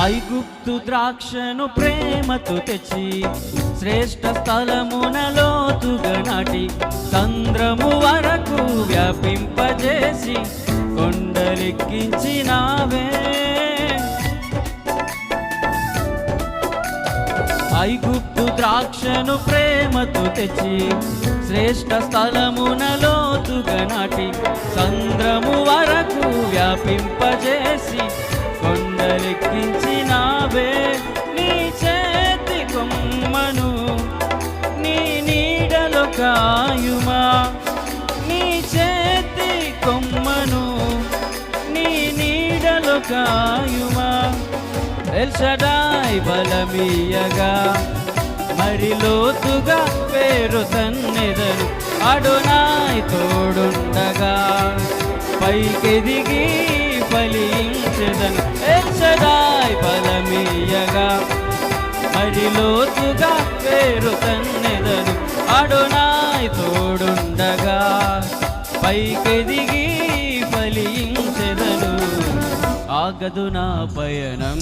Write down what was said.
ఐగుప్తు ద్రాక్షను ప్రేమతో తెచ్చి శ్రేష్ఠ స్థలమున లోతుగా నాటి చంద్రము వరకు వ్యాపింపజేసి కొండలెక్కించినావే. ఐగుప్తు ద్రాక్షను ప్రేమతో తెచ్చి శ్రేష్ఠ స్థలమున లోతుగా నాటి చంద్రము వరకు వ్యాపింపజేసి లెక్కించినావే నీ చేతి కొమ్మను నీ నీడలో కాయుమా? నీ చేతి కొమ్మను నీ నీడలో కాయుమా? ఎల్షడాయ్ బలమీయగా మరి లోతుగా పేరు సన్నెదను అడునాయ్ తోడుండగా. పైకెదిగి ఫలించదను లోతుగా పేరు తన్నెదను. అడునాయ్ తోడుండగా పైకెదిగి ఫలించెదను. ఆగదు నా పయనం.